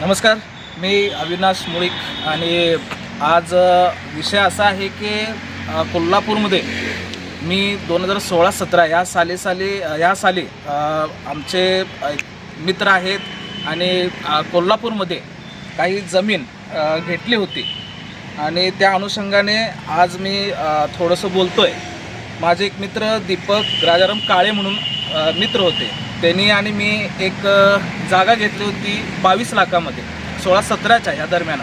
नमस्कार मी अविनाश मुळीक आणि आज विषय असा आहे की कोल्हापूरमध्ये मी दोन हजार सोळा सतरा या साली साली या साली आमचे मित्र आहेत आणि कोल्हापूरमध्ये काही जमीन घेतली होती. आणि त्या अनुषंगाने आज मी थोडंसं बोलतो आहे माझे एक मित्र दीपक राजाराम काळे म्हणून मित्र होते. त्यांनी आणि मी एक जागा घेतली होती बावीस लाखामध्ये सोळा सतराच्या ह्या दरम्यान.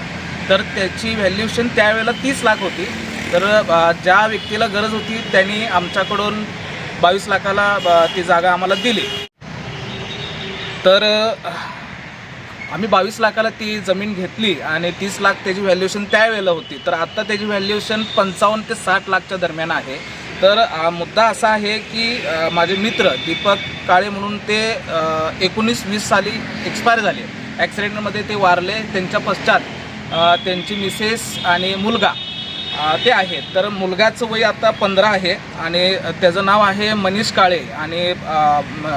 तर त्याची व्हॅल्युएशन त्यावेळेला तीस लाख होती. तर ज्या व्यक्तीला गरज होती त्यांनी आमच्याकडून बावीस लाखाला ती जागा आम्हाला दिली. तर आम्ही बावीस लाखाला ती जमीन घेतली आणि तीस लाख त्याची व्हॅल्युएशन त्यावेळेला होती. तर आत्ता त्याची व्हॅल्युएशन पंचावन्न ते साठ लाखच्या दरम्यान आहे. तर मुद्दा असा आहे की माझे मित्र दीपक काळे म्हणून ते एकोणीस वीस साली एक्सपायर झाले. ॲक्सिडेंटमध्ये ते वारले. त्यांच्या पश्चात त्यांची मिसेस आणि मुलगा ते आहेत. तर मुलगाचं वय आता पंधरा आहे आणि त्याचं नाव आहे मनीष काळे आणि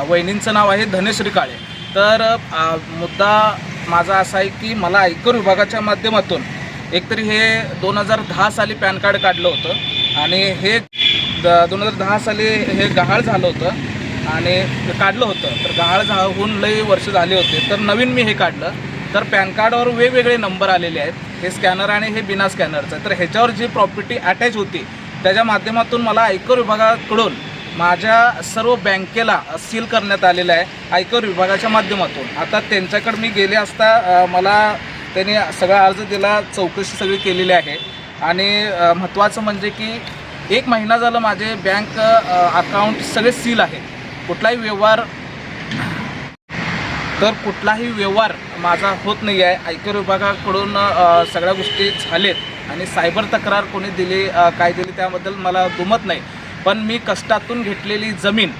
वहिनींचं नाव आहे धनेश्री काळे. तर मुद्दा माझा असा आहे की मला आयकर विभागाच्या माध्यमातून एकतरी हे दोन हजार दहा साली पॅन कार्ड काढलं होतं आणि हे द दोन हजार दहा साली हे गहाळ झालं होतं आणि काढलं होतं. तर गहाळ झा होऊन लई वर्ष झाले होते. तर नवीन मी हे काढलं. तर पॅन कार्डवर वेगवेगळे नंबर आलेले आहेत. हे स्कॅनर आणि हे बिना स्कॅनरचं तर ह्याच्यावर जी प्रॉपर्टी अटॅच होती त्याच्या माध्यमातून मला आयकर विभागाकडून माझ्या सर्व बँकेला सील करण्यात आलेलं आहे आयकर विभागाच्या माध्यमातून. आता त्यांच्याकडे मी गेले असता मला त्यांनी सगळा अर्ज दिला चौकशी सगळी केलेली आहे. आणि महत्त्वाचं म्हणजे की एक महिना झालं माझे बँक अकाउंट सगळे सील आहे. कुठलाही व्यवहार तर कुठलाही व्यवहार माझा होत नाही आहे. आयकर विभागाकडून सगळ्या गोष्टी झालेत आणि सायबर तक्रार कोणी दिली काय दिली त्याबद्दल मला दुमत नाही. पण मी कष्टातून घेतलेली जमीन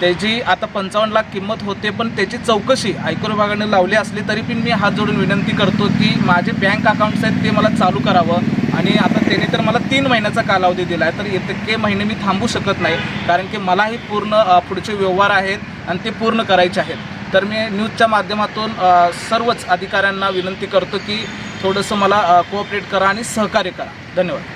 त्याची आता पंचावन्न लाख किंमत होते पण त्याची चौकशी आयकर विभागाने लावली असली तरी पण मी हात जोडून विनंती करतो की माझे बँक अकाउंट्स आहेत ते मला चालू करावं. आणि आता त्याने तर मला तीन महिन्याचा कालावधी दिला आहे तर इतके महिने मी थांबू शकत नाही कारण की मलाही पूर्ण पुढचे व्यवहार आहेत आणि ते पूर्ण करायचे आहेत. तर मी न्यूजच्या माध्यमातून सर्वच अधिकाऱ्यांना विनंती करतो की थोडंसं मला कोऑपरेट करा आणि सहकार्य करा. धन्यवाद.